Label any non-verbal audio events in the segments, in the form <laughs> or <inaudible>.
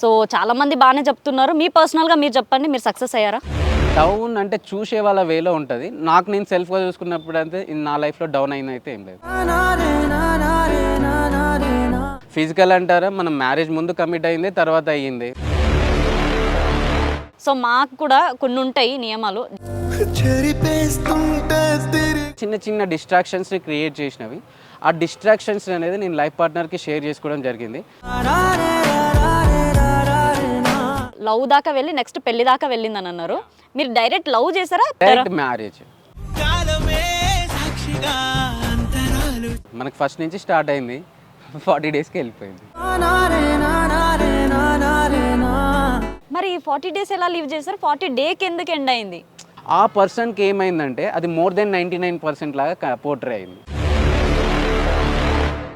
So చాలా మంది బాగానే చెప్తున్నారు. మీ పర్సనల్గా మీరు చెప్పండి మీరు సక్సెస్ అయ్యారా? డౌన్ అంటే చూసే వాళ్ళ వేలో ఉంటుంది. నాకు నేను సెల్ఫ్గా చూసుకున్నప్పుడు అయితే నా లైఫ్లో డౌన్ అయిన అయితే ఏం లేదు. ఫిజికల్ అంటారా? మనం మ్యారేజ్ ముందు కమిట్ అయింది తర్వాత అయ్యింది. సో మాకు కూడా కొన్ని ఉంటాయి నియమాలు. చిన్న చిన్న డిస్ట్రాక్షన్స్ని క్రియేట్ చేసినవి. ఆ డిస్ట్రాక్షన్స్ అనేది నేను లైఫ్ పార్ట్నర్కి షేర్ చేసుకోవడం జరిగింది. లవ్ దాకా వెళ్ళి నెక్స్ట్ పెళ్ళి దాకా వెళ్ళిందని అన్నారు. మీరు డైరెక్ట్ లవ్ చేశారా? డైరెక్ట్ మ్యారేజ్ మనకు ఫస్ట్ నుంచి స్టార్ట్ అయింది. ఫార్టీ డేస్కి వెళ్ళిపోయింది. మరి ఫార్టీ డేస్ ఎలా లీవ్ చేశారు? ఫార్టీ డేకి ఎందుకు ఎండ్ అయింది? ఆ పర్సన్కి ఏమైందంటే అది more then ninety nine percent లాగా పోర్ట్రే అయింది.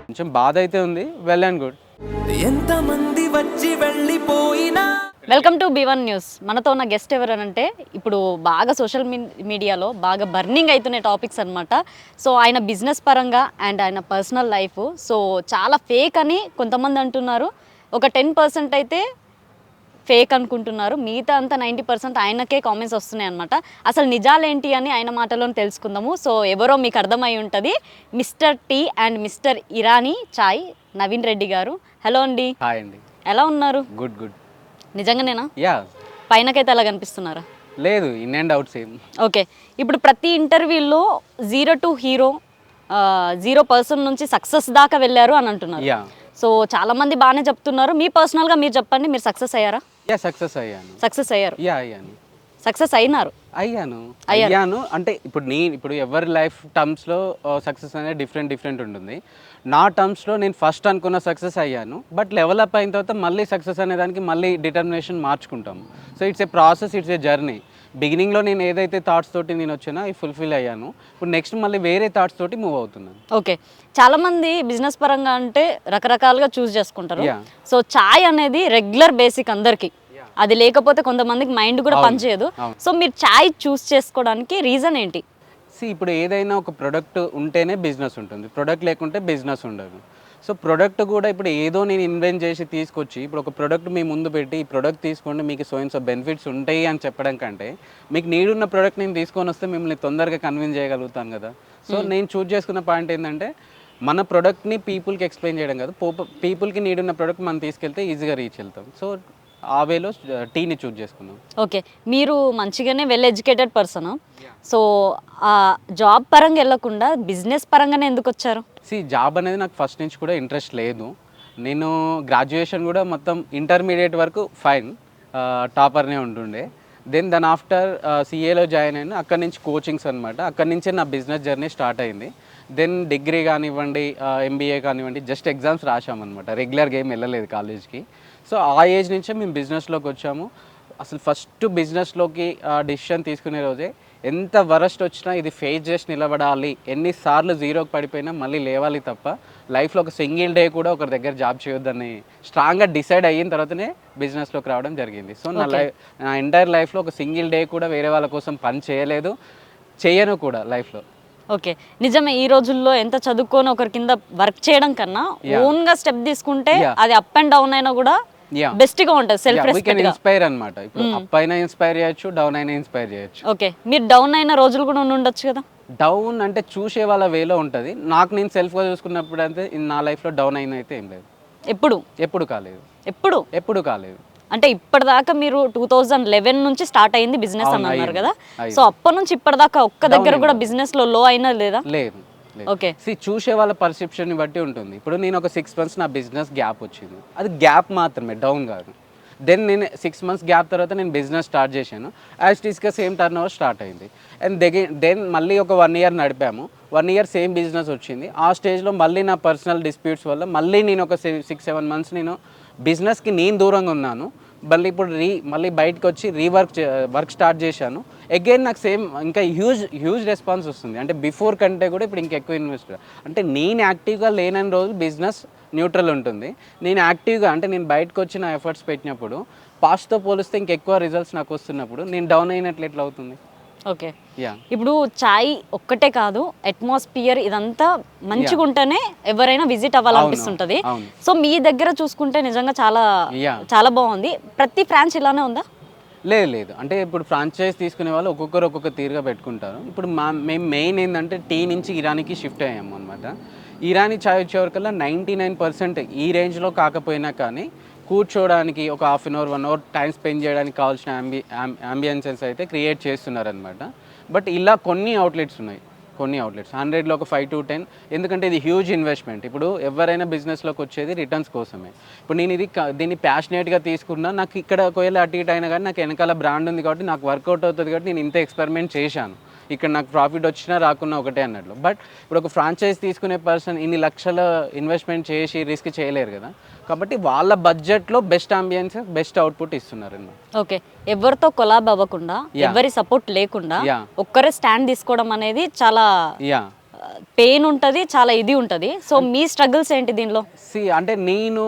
కొంచెం బాధ అయితే ఉంది. వెల్ అండ్ గుడ్ ఎంతమంది వచ్చి వెళ్ళిపోయినా welcome to B one news మనతో ఉన్న గెస్ట్ ఎవరనంటే ఇప్పుడు బాగా సోషల్ మీడియాలో బాగా బర్నింగ్ అవుతున్న టాపిక్స్ అన్నమాట. సో ఆయన బిజినెస్ పరంగా అండ్ ఆయన పర్సనల్ లైఫ్ సో చాలా ఫేక్ అని కొంతమంది అంటున్నారు. ఒక టెన్ పర్సెంట్ అయితే ఫేక్ అనుకుంటున్నారు. మిగతా అంతా నైంటీ పర్సెంట్ ఆయనకే కామెంట్స్ వస్తున్నాయి అనమాట అసలు నిజాలేంటి అని ఆయన మాటలోనే తెలుసుకుందాము. సో ఎవరో మీకు అర్థమై ఉంటుంది. Mister T and Mister Irani chai Naveen Reddy గారు. హలో అండి. హాయ్ అండి. ఎలా ఉన్నారు? గుడ్ గుడ్ నిజంగానేనా? యా పైనకైతే అలా కనిపిస్తున్నారా? లేదు in and out same okay. ఇప్పుడు ప్రతి ఇంటర్వ్యూలో zero to hero zero person నుంచి సక్సెస్ దాకా వెళ్ళారు అని అంటున్నారు. యా సో చాలా మంది బాగానే చెప్తున్నారు. మీ పర్సనల్గా మీరు చెప్పండి మీరు సక్సెస్ అయ్యారా? యా సక్సెస్ అయ్యాను. సక్సెస్ అయ్యారు. యా అయ్యాను. సక్సెస్ అయినారు. అయ్యాను. అయ్యాను. అంటే ఇప్పుడు నేను ఇప్పుడు ఎవరి లైఫ్ టర్మ్స్లో సక్సెస్ అనేది డిఫరెంట్ డిఫరెంట్ ఉంటుంది. నా టర్మ్స్లో నేను ఫస్ట్ అనుకున్న సక్సెస్ అయ్యాను. బట్ లెవెల్ అప్ అయిన తర్వాత మళ్ళీ సక్సెస్ అనే దానికి మళ్ళీ determination మార్చుకుంటాం. So it's a process it's a journey. బిగినింగ్లో నేను ఏదైతే థాట్స్ తోటి నేను వచ్చానో ఫుల్ఫిల్ అయ్యాను. ఇప్పుడు నెక్స్ట్ మళ్ళీ వేరే థాట్స్ తోటి మూవ్ అవుతున్నాను. ఓకే. చాలా మంది బిజినెస్ పరంగా అంటే రకరకాలుగా చూస్ చేసుకుంటారు. సో చాయ్ అనేది రెగ్యులర్ బేసిక్ అందరికి. అది లేకపోతే కొంతమందికి మైండ్ కూడా పనిచేయదు. సో మీరు చాయ్ చూస్ చేసుకోవడానికి రీజన్ ఏంటి? సి ఇప్పుడు ఏదైనా ఒక ప్రొడక్ట్ ఉంటేనే బిజినెస్ ఉంటుంది. ప్రొడక్ట్ లేకుంటే బిజినెస్ ఉండదు. సో ప్రొడక్ట్ కూడా ఇప్పుడు ఏదో నేను ఇన్వెంట్ చేసి తీసుకొచ్చి ఇప్పుడు ఒక ప్రొడక్ట్ మీ ముందు పెట్టి ఈ ప్రొడక్ట్ తీసుకోండి మీకు సో సో బెనిఫిట్స్ ఉంటాయి అని చెప్పడం కంటే మీకు నీడున్న ప్రొడక్ట్ నేను తీసుకొని వస్తే మిమ్మల్ని తొందరగా కన్విన్స్ చేయగలుగుతాను కదా. సో నేను చూజ్ చేసుకున్న పాయింట్ ఏంటంటే మన ప్రొడక్ట్ని పీపుల్కి ఎక్స్ప్లెయిన్ చేయడం కాదు. పీపుల్కి నీడున్న ప్రొడక్ట్ మనం తీసుకెళ్తే ఈజీగా రీచ్ వెళ్తాం. సో ఆ వేలో టీని చూజ్ చేసుకున్నాం ఓకే. మీరు మంచిగానే వెల్ ఎడ్యుకేటెడ్ పర్సన్ సో ఆ జాబ్ పరంగా వెళ్ళకుండా బిజినెస్ పరంగానే ఎందుకు వచ్చారు? సి జాబ్ అనేది నాకు ఫస్ట్ నుంచి కూడా ఇంట్రెస్ట్ లేదు. నేను గ్రాడ్యుయేషన్ కూడా మొత్తం ఇంటర్మీడియట్ వరకు ఫైన్ టాపర్నే ఉంటుండే. దెన్ దాని ఆఫ్టర్ సిఏలో జాయిన్ అయిన అక్కడి నుంచి కోచింగ్స్ అనమాట అక్కడి నుంచే నా బిజినెస్ జర్నీ స్టార్ట్ అయింది. దెన్ డిగ్రీ కానివ్వండి ఎంబీఏ కానివ్వండి జస్ట్ ఎగ్జామ్స్ రాసామన్నమాట రెగ్యులర్గా ఏం వెళ్ళలేదు కాలేజ్కి సో ఆ ఏజ్ నుంచే మేము బిజినెస్లోకి వచ్చాము. అసలు ఫస్ట్ బిజినెస్లోకి డిసిషన్ తీసుకునే రోజే ఎంత వరస్ట్ వచ్చినా ఇది ఫేస్ చేసి నిలబడాలి. ఎన్నిసార్లు జీరోకి పడిపోయినా మళ్ళీ లేవాలి తప్ప లైఫ్లో ఒక సింగిల్ డే కూడా ఒకరి దగ్గర జాబ్ చేయొద్దని స్ట్రాంగ్గా డిసైడ్ అయిన తర్వాతనే బిజినెస్లోకి రావడం జరిగింది. సో నా లైఫ్ నా ఎంటైర్ లైఫ్లో ఒక సింగిల్ డే కూడా వేరే వాళ్ళ కోసం పని చేయలేదు. చేయను కూడా లైఫ్లో ఓకే నిజమే ఈ రోజుల్లో ఎంత చదువుకొని ఒకరి కింద వర్క్ చేయడం కన్నా ఓన్గా స్టెప్ తీసుకుంటే. అది అప్ అండ్ డౌన్ అయినా కూడా బెస్ట్గా ఉంటుంది సెల్ఫ్ రెస్పెక్ట్గా ఇన్స్పైర్ అనమాట ఇప్పుడు అప్ అయినా ఇన్స్పైర్ చేయొచ్చు డౌన్ అయినా ఇన్స్పైర్ చేయొచ్చు. ఓకే మీరు డౌన్ అయిన రోజులు కూడా ఉండి ఉండొచ్చు కదా? డౌన్ అంటే చూసే వాళ్ళ వేలో ఉంటుంది. నాకు నేను సెల్ఫ్గా చూసుకున్నప్పుడు అయితే నా లైఫ్లో డౌన్ అయిన అయితే ఏం లేదు. ఎప్పుడు? ఎప్పుడు కాలేదు. ఎప్పుడు? ఎప్పుడు కాలేదు. అంటే ఇప్పటిదాకా మీరు టూ థౌజండ్ లెవెన్ నుంచి స్టార్ట్ అయింది బిజినెస్ అన్నారు కదా. సో అప్పటి నుంచి ఇప్పటిదాకా ఒక్క దగ్గర కూడా. బిజినెస్లో లో అయినా లేదు? లేదు. ఓకే. సి చూసే వాళ్ళ పర్సెప్షన్ని బట్టి ఉంటుంది. ఇప్పుడు నేను ఒక సిక్స్ మంత్స్ నా బిజినెస్ గ్యాప్ వచ్చింది. అది గ్యాప్ మాత్రమే డౌన్ కాదు. దెన్ నేను సిక్స్ మంత్స్ గ్యాప్ తర్వాత నేను బిజినెస్ స్టార్ట్ చేశాను. యాజ్ టీస్గా సేమ్ టర్న్ ఓవర్ స్టార్ట్ అయింది. అండ్ దెగే దెన్ మళ్ళీ ఒక వన్ ఇయర్ నడిపాము. వన్ ఇయర్ సేమ్ బిజినెస్ వచ్చింది. ఆ స్టేజ్లో మళ్ళీ నా పర్సనల్ డిస్ప్యూట్స్ వల్ల మళ్ళీ నేను ఒక సిక్స్ సెవెన్ మంత్స్ నేను బిజినెస్కి నేను దూరంగా ఉన్నాను. మళ్ళీ ఇప్పుడు రీ మళ్ళీ బయటకు వచ్చి రీవర్క్ వర్క్ స్టార్ట్ చేశాను. అగైన్ నాకు సేమ్ ఇంకా హ్యూజ్ హ్యూజ్ రెస్పాన్స్ వస్తుంది. అంటే బిఫోర్ కంటే కూడా ఇప్పుడు ఇంకా ఎక్కువ ఇన్వెస్ట్ అంటే నేను యాక్టివ్గా లేనని రోజు బిజినెస్ న్యూట్రల్ ఉంటుంది. నేను యాక్టివ్గా అంటే నేను బయటకు వచ్చి నా ఎఫర్ట్స్ పెట్టినప్పుడు పాస్ట్తో పోలిస్తే ఇంకెక్కువ రిజల్ట్స్ నాకు వస్తున్నప్పుడు నేను డౌన్ అయినట్లు ఎట్లా అవుతుంది? ఓకే. యా. ఇప్పుడు చాయ్ ఒక్కటే కాదు అట్మాస్ఫియర్ ఇదంతా మంచిగా ఉంటేనే ఎవరైనా విజిట్ అవ్వాలనిపిస్తుంటది. సో మీ దగ్గర చూసుకుంటే నిజంగా చాలా. చాలా బాగుంది. ప్రతి ఫ్రాంచ్ ఇలానే ఉందా? లేదు లేదు. అంటే ఇప్పుడు ఫ్రాంచైజ్ తీసుకునే వాళ్ళు ఒక్కొక్కరు ఒక్కొక్క తీరుగా పెట్టుకుంటారు. ఇప్పుడు మా మేము మెయిన్ ఏంటంటే టీ నుంచి ఇరానీకి షిఫ్ట్ అయ్యాము అనమాట ఇరానీ చాయ్ వచ్చేవరకల్లా నైంటీ నైన్ పర్సెంట్ ఈ రేంజ్లో కాకపోయినా కానీ కూర్చోవడానికి ఒక half an hour one hour time spend చేయడానికి కావాల్సిన అంబి అంబియన్సెస్ అయితే క్రియేట్ చేస్తున్నారనమాట బట్ ఇలా కొన్ని అవుట్లెట్స్ ఉన్నాయి. కొన్ని అవుట్లెట్స్ హండ్రెడ్లో ఒక ఫైవ్ టు టెన్ ఎందుకంటే ఇది హ్యూజ్ ఇన్వెస్ట్మెంట్ ఇప్పుడు ఎవరైనా బిజినెస్లోకి వచ్చేది రిటర్న్స్ కోసమే. ఇప్పుడు నేను ఇది దీన్ని ప్యాషనేట్గా తీసుకున్నా నాకు ఇక్కడ ఒకవేళ అటు ఇటు అయినా కానీ నాకు వెనకాల బ్రాండ్ ఉంది కాబట్టి నాకు వర్కౌట్ అవుతుంది కాబట్టి నేను ఇంత ఎక్స్పెరిమెంట్ చేశాను. ఇక్కడ నాకు ప్రాఫిట్ వచ్చినా రాకున్నా ఒకటే అన్నట్లు. బట్ ఇప్పుడు ఒక ఫ్రాంచైజ్ తీసుకునే పర్సన్ ఇన్ని లక్షల ఇన్వెస్ట్మెంట్ చేసి రిస్క్ చేయలేరు కదా. కాబట్టి వాళ్ళ బడ్జెట్లో బెస్ట్ అంబియన్స్ బెస్ట్ అవుట్పుట్ ఇస్తున్నారు ఓకే. ఎవరితో కొలాబ్ అవ్వకుండా. ఎవరి సపోర్ట్ లేకుండా. ఒక్కరే స్టాండ్ తీసుకోవడం అనేది చాలా యా పెయిన్ ఉంటది చాలా ఇది ఉంటది. సో మీ స్ట్రగుల్స్ ఏంటి దీనిలో? సి అంటే నేను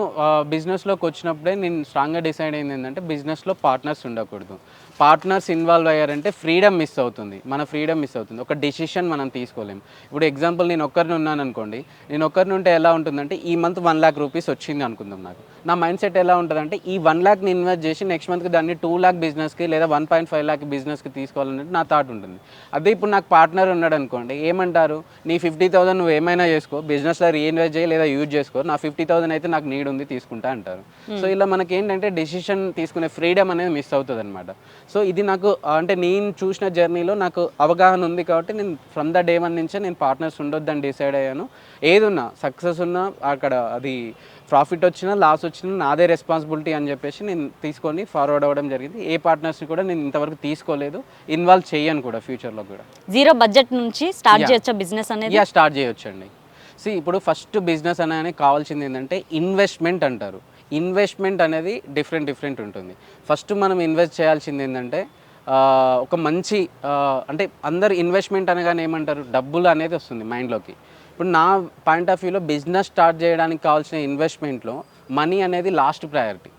బిజినెస్లోకి వచ్చినప్పుడే నేను స్ట్రాంగ్గా డిసైడ్ అయింది ఏంటంటే బిజినెస్లో పార్ట్నర్స్ ఉండకూడదు. పార్ట్నర్స్ ఇన్వాల్వ్ అయ్యారంటే ఫ్రీడమ్ మిస్ అవుతుంది. మన ఫ్రీడమ్ మిస్ అవుతుంది. ఒక డెసిషన్ మనం తీసుకోలేము ఇప్పుడు ఎగ్జాంపుల్ నేను ఒక్కరిని ఉన్నాను అనుకోండి నేను ఒక్కరిని ఉంటే ఎలా ఉంటుందంటే ఈ మంత్ వన్ ల్యాక్ రూపీస్ వచ్చింది అనుకుందాం నాకు. నా మైండ్ సెట్ ఎలా ఉంటుందంటే ఈ వన్ ల్యాక్ని ఇన్వెస్ట్ చేసి నెక్స్ట్ మంత్కి దాన్ని టూ ల్యాక్ బిజినెస్కి లేదా వన్ పాయింట్ ఫైవ్ ల్యాక్ బిజినెస్కి తీసుకోవాలన్నట్టు నా థాట్ ఉంటుంది. అదే ఇప్పుడు నాకు పార్ట్నర్ ఉన్నాడు అనుకోండి ఏమంటారు? నీ ఫిఫ్టీ థౌసండ్ నువ్వు ఏమైనా చేసుకో బిజినెస్లో రీఇన్వెస్ట్ చేయి లేదా యూజ్ చేసుకో నా ఫిఫ్టీ థౌసండ్ అయితే నాకు నీడ్ ఉంది తీసుకుంటా అంటారు. సో ఇలా మనకి ఏంటంటే డెసిషన్ తీసుకునే ఫ్రీడమ్ అనేది మిస్ అవుతుంది అనమాట సో ఇది నాకు అంటే నేను చూసిన జర్నీలో నాకు అవగాహన ఉంది కాబట్టి నేను ఫ్రమ్ ద డే వన్ నుంచే నేను పార్ట్నర్స్ ఉండొద్దని డిసైడ్ అయ్యాను. ఏదున్నా సక్సెస్ ఉన్నా అక్కడ అది ప్రాఫిట్ వచ్చినా లాస్ వచ్చినా నాదే రెస్పాన్సిబిలిటీ అని చెప్పేసి నేను తీసుకొని ఫార్వర్డ్ అవ్వడం జరిగింది. ఏ పార్ట్నర్స్ని కూడా నేను ఇంతవరకు తీసుకోలేదు. ఇన్వాల్వ్ చేయను కూడా ఫ్యూచర్లో కూడా. జీరో బడ్జెట్ నుంచి స్టార్ట్. చేయొచ్చా బిజినెస్ అనేది? స్టార్ట్ చేయొచ్చండి. సి ఇప్పుడు ఫస్ట్ బిజినెస్ అనగానే కావాల్సింది ఏంటంటే ఇన్వెస్ట్మెంట్ అంటారు. ఇన్వెస్ట్మెంట్ అనేది డిఫరెంట్ డిఫరెంట్ ఉంటుంది. ఫస్ట్ మనం ఇన్వెస్ట్ చేయాల్సింది ఏంటంటే ఒక మంచి అంటే అందరు ఇన్వెస్ట్మెంట్ అనగానే ఏమంటారు? డబ్బులు అనేది వస్తుంది మైండ్లోకి ఇప్పుడు నా పాయింట్ ఆఫ్ వ్యూలో బిజినెస్ స్టార్ట్ చేయడానికి కావాల్సిన ఇన్వెస్ట్మెంట్లో మనీ అనేది లాస్ట్ ప్రయారిటీ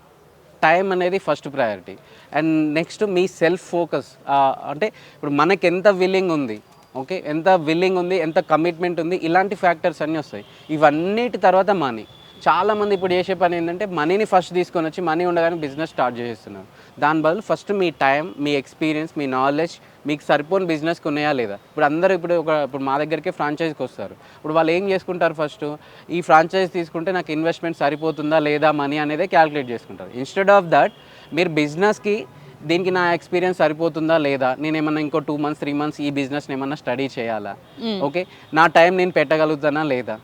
టైం అనేది ఫస్ట్ ప్రయారిటీ అండ్ నెక్స్ట్ మీ సెల్ఫ్ ఫోకస్ అంటే ఇప్పుడు మనకి ఎంత విల్లింగ్ ఉంది ఓకే ఎంత విల్లింగ్ ఉంది ఎంత కమిట్మెంట్ ఉంది ఇలాంటి ఫ్యాక్టర్స్ అన్నీ వస్తాయి. ఇవన్నిటి తర్వాత మనీ చాలామంది ఇప్పుడు చేసే పని ఏంటంటే మనీని ఫస్ట్ తీసుకొని వచ్చి మనీ ఉండగానే బిజినెస్ స్టార్ట్ చేసేస్తున్నారు. దాని బదులు ఫస్ట్ మీ టైం మీ ఎక్స్పీరియన్స్ మీ నాలెడ్జ్ మీకు సరిపోని బిజినెస్కి ఉన్నాయా లేదా? ఇప్పుడు అందరూ ఇప్పుడు ఒక ఇప్పుడు మా దగ్గరికి ఫ్రాంచైజ్కి వస్తారు. ఇప్పుడు వాళ్ళు ఏం చేసుకుంటారు ఫస్ట్ ఈ ఫ్రాంచైజ్ తీసుకుంటే నాకు ఇన్వెస్ట్మెంట్ సరిపోతుందా లేదా మనీ అనేది క్యాలిక్యులేట్ చేసుకుంటారు. ఇన్స్టెడ్ ఆఫ్ దట్ మీరు బిజినెస్కి దీనికి నా ఎక్స్పీరియన్స్ సరిపోతుందా లేదా? నేను ఏమన్నా ఇంకో టూ మంత్స్ త్రీ మంత్స్ ఈ బిజినెస్ని ఏమన్నా స్టడీ చేయాలా? ఓకే నా టైం నేను పెట్టగలుగుతానా లేదా?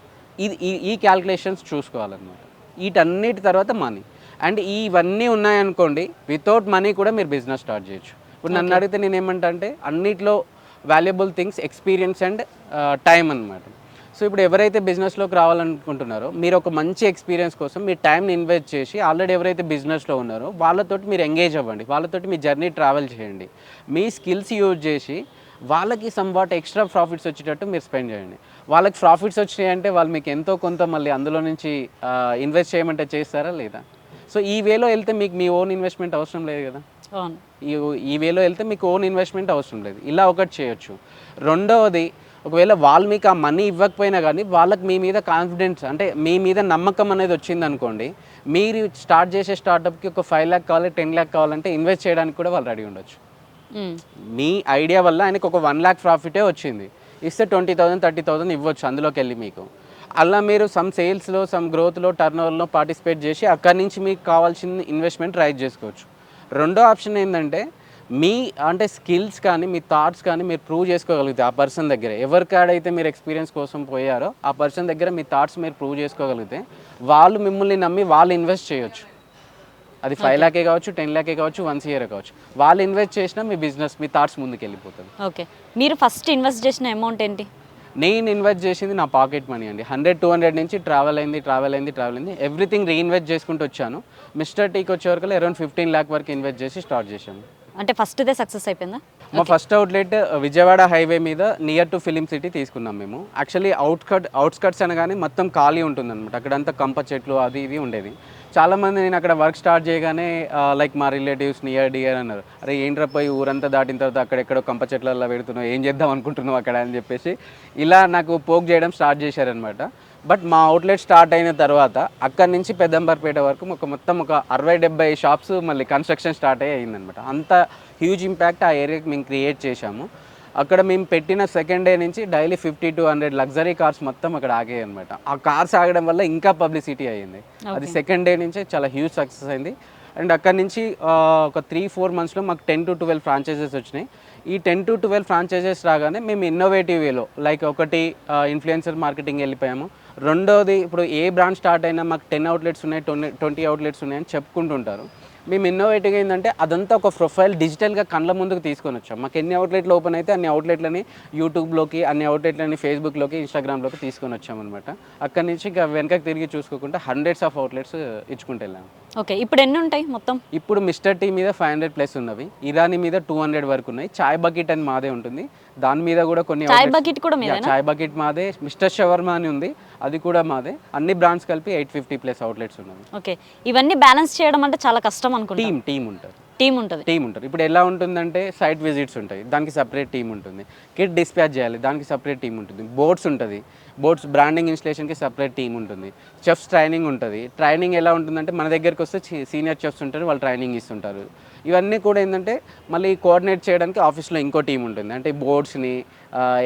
ఇది ఈ ఈ క్యాల్కులేషన్స్ చూసుకోవాలన్నమాట. వీటన్నిటి తర్వాత మనీ అండ్ ఇవన్నీ ఉన్నాయనుకోండి వితౌట్ మనీ కూడా మీరు బిజినెస్ స్టార్ట్ చేయొచ్చు. ఇప్పుడు నన్ను అడిగితే నేను ఏమంటా అంటే అన్నిట్లో valuable things experience and time అన్నమాట. సో ఇప్పుడు ఎవరైతే బిజినెస్లోకి రావాలనుకుంటున్నారో మీరు ఒక మంచి ఎక్స్పీరియన్స్ కోసం మీ టైంని ఇన్వెస్ట్ చేసి ఆల్రెడీ ఎవరైతే బిజినెస్లో ఉన్నారో వాళ్ళతోటి మీరు ఎంగేజ్ అవ్వండి. వాళ్ళతోటి మీ జర్నీ ట్రావెల్ చేయండి. మీ స్కిల్స్ యూజ్ చేసి వాళ్ళకి సంవాట్ ఎక్స్ట్రా ప్రాఫిట్స్ వచ్చేటట్టు మీరు స్పెండ్ చేయండి. వాళ్ళకి ప్రాఫిట్స్ వచ్చినాయి అంటే వాళ్ళు మీకు ఎంతో కొంత మళ్ళీ అందులో నుంచి ఇన్వెస్ట్ చేయమంటే చేస్తారా లేదా? సో ఈ వేలో వెళ్తే మీకు మీ ఓన్ ఇన్వెస్ట్మెంట్ అవసరం లేదు కదా? ఈ ఈ వేలో వెళ్తే మీకు ఓన్ ఇన్వెస్ట్మెంట్ అవసరం లేదు. ఇలా ఒకటి చేయొచ్చు. రెండవది ఒకవేళ వాళ్ళు మీకు ఆ మనీ ఇవ్వకపోయినా కానీ వాళ్ళకి మీ మీద కాన్ఫిడెన్స్ అంటే మీ మీద నమ్మకం అనేది వచ్చింది అనుకోండి మీరు స్టార్ట్ చేసే స్టార్టప్కి ఒక ఫైవ్ ల్యాక్ కావాలి టెన్ ల్యాక్ కావాలంటే ఇన్వెస్ట్ చేయడానికి కూడా వాళ్ళు రెడీ ఉండొచ్చు. మీ ఐడియా వల్ల ఆయనకు ఒక వన్ ల్యాక్ ప్రాఫిటే వచ్చింది. ఇస్తే ట్వంటీ థౌసండ్ థర్టీ థౌసండ్ ఇవ్వచ్చు అందులోకి వెళ్ళి మీకు. అలా మీరు సమ్ సేల్స్లో సమ్ గ్రోత్లో టర్న్ ఓవర్లో పార్టిసిపేట్ చేసి అక్కడి నుంచి మీకు కావాల్సిన ఇన్వెస్ట్మెంట్ రైజ్ చేసుకోవచ్చు. రెండో ఆప్షన్ ఏంటంటే మీ అంటే స్కిల్స్ కానీ మీ థాట్స్ కానీ మీరు ప్రూవ్ చేసుకోగలిగితే ఆ పర్సన్ దగ్గర ఎవరికాడైతే మీరు ఎక్స్పీరియన్స్ కోసం పోయారో ఆ పర్సన్ దగ్గర మీ థాట్స్ మీరు ప్రూవ్ చేసుకోగలిగితే వాళ్ళు మిమ్మల్ని నమ్మి వాళ్ళు ఇన్వెస్ట్ చేయొచ్చు. అది ఫైవ్ ల్యాకే కావచ్చు టెన్ ల్యాకే కావచ్చు వన్స్ ఇయర్ కావచ్చు. వాళ్ళు ఇన్వెస్ట్ చేసినా మీ బిజినెస్ మీ థాట్స్ ముందుకు వెళ్ళిపోతుంది ఓకే మీరు ఫస్ట్ ఇన్వెస్ట్ చేసిన అమౌంట్ ఏంటి? నేను ఇన్వెస్ట్ చేసింది నా పాకెట్ మనీ అండి. హండ్రెడ్ టూ హండ్రెడ్ నుంచి ట్రావెల్ అయింది ట్రావెల్ అయింది ట్రావెల్ అయింది. ఎవ్రీథింగ్ రీఇన్వెస్ట్ చేసుకుంటూ వచ్చాను. మిస్టర్ టీకి వచ్చే వరకు అరౌండ్ ఫిఫ్టీన్ ల్యాక్ వరకు ఇన్వెస్ట్ చేసి స్టార్ట్ చేశాను. అంటే ఫస్ట్దే సక్సెస్ అయిపోయిందా? మా ఫస్ట్ అవుట్లెట్ విజయవాడ హైవే మీద నియర్ టు ఫిలిం సిటీ తీసుకున్నాం మేము. యాక్చువల్లీ అవుట్కట్ అవుట్స్కట్స్ అనగానే మొత్తం ఖాళీ ఉంటుంది అనమాట అక్కడంతా కంప చెట్లు అది ఇది ఉండేది. చాలామంది నేను అక్కడ వర్క్ స్టార్ట్ చేయగానే లైక్ మా రిలేటివ్స్ నియర్ డియర్ అన్నారు. అరే ఏంట్రా పోయి ఊరంతా దాటిన తర్వాత అక్కడెక్కడో కంప చెట్లలో పెడుతున్నావు ఏం చేద్దాం అనుకుంటున్నావు అక్కడ? అని చెప్పేసి ఇలా నాకు పోక్ చేయడం స్టార్ట్ చేశారనమాట బట్ మా అవుట్లెట్ స్టార్ట్ అయిన తర్వాత అక్కడి నుంచి పెద్దంబర్పేట వరకు ఒక మొత్తం ఒక అరవై డెబ్బై షాప్స్ మళ్ళీ కన్స్ట్రక్షన్ స్టార్ట్ అయ్యి అయిందనమాట అంత హ్యూజ్ ఇంపాక్ట్ ఆ ఏరియాకి మేము క్రియేట్ చేశాము. అక్కడ మేము పెట్టిన సెకండ్ డే నుంచి daily fifty to hundred luxury cars మొత్తం అక్కడ ఆగాయి అనమాట ఆ కార్స్ ఆగడం వల్ల ఇంకా పబ్లిసిటీ అయ్యింది. అది సెకండ్ డే నుంచే చాలా హ్యూజ్ సక్సెస్ అయింది. అండ్ అక్కడ నుంచి ఒక త్రీ ఫోర్ మంత్స్లో మాకు టెన్ టు ట్వెల్వ్ ఫ్రాంచైజెస్ వచ్చినాయి. ఈ టెన్ టు ట్వెల్వ్ ఫ్రాంచైజెస్ రాగానే మేము ఇన్నోవేటివ్ వేలో లైక్ ఒకటి ఇన్ఫ్లుయెన్సర్ మార్కెటింగ్ వెళ్ళిపోయాము. రెండోది ఇప్పుడు ఏ బ్రాండ్ స్టార్ట్ అయినా మాకు టెన్ అవుట్లెట్స్ ఉన్నాయి ట్వంటీ ట్వంటీ అవుట్లెట్స్ ఉన్నాయని చెప్పుకుంటుంటారు. మేము ఇన్నోవేటివ్గా ఏంటంటే అదంతా ఒక ప్రొఫైల్ డిజిటల్గా కళ్ళ ముందుకు తీసుకొని వచ్చాం. మాకు ఎన్ని అవుట్లెట్లు ఓపెన్ అయితే అన్ని అవుట్లెట్లని యూట్యూబ్లోకి అన్ని అవుట్లెట్లని ఫేస్బుక్లోకి ఇన్స్టాగ్రామ్లోకి తీసుకొని వచ్చామన్నమాట అక్కడి నుంచి ఇంకా వెనకకి తిరిగి చూసుకోకుండా హండ్రెడ్స్ ఆఫ్ అవుట్లెట్స్ ఇచ్చుకుంటూ వెళ్ళాము ఓకే ఇప్పుడు ఎన్ని ఉంటాయి మొత్తం? ఇప్పుడు మిస్టర్ టీ మీద ఫైవ్ హండ్రెడ్ ప్లస్ ఉన్నవి. ఇరానీ మీద టూ హండ్రెడ్ వరకు ఉన్నాయి. చాయ్ బకెట్ అని మాదే ఉంటుంది. దాని మీద కూడా కొన్ని చాయ్ బకెట్ కూడా చాయ్ బకెట్ మాదే. మిస్టర్ షవర్మా అని ఉంది. అది కూడా మాదే. అన్ని బ్రాండ్స్ కలిపి ఎయిట్ ఫిఫ్టీ ప్లస్ అవుట్లెట్స్ ఉన్నవి. ఓకే. ఇవన్నీ బ్యాలెన్స్ చేయడం అంటే చాలా కష్టం అనుకుంటా. టీమ్ టీమ్ ఉంటుంది. టీం ఉంటుంది. టీమ్ ఉంటుంది. ఇప్పుడు ఎలా ఉంటుందంటే సైట్ విజిట్స్ ఉంటాయి. దానికి సపరేట్ టీమ్ ఉంటుంది. కిట్ డిస్పాచ్ చేయాలి. దానికి సపరేట్ టీమ్ ఉంటుంది. బోర్డ్స్ ఉంటుంది. బోర్డ్స్ బ్రాండింగ్ ఇన్స్టలేషన్కి సపరేట్ టీమ్ ఉంటుంది. చెఫ్స్ ట్రైనింగ్ ఉంటుంది. ట్రైనింగ్ ఎలా ఉంటుందంటే మన దగ్గరికి వస్తే సీనియర్ చెఫ్స్ ఉంటారు. వాళ్ళు ట్రైనింగ్ ఇస్తుంటారు. ఇవన్నీ కూడా ఏంటంటే మళ్ళీ కోఆర్డినేట్ చేయడానికి ఆఫీస్లో ఇంకో టీం ఉంటుంది. అంటే బోర్డ్స్ని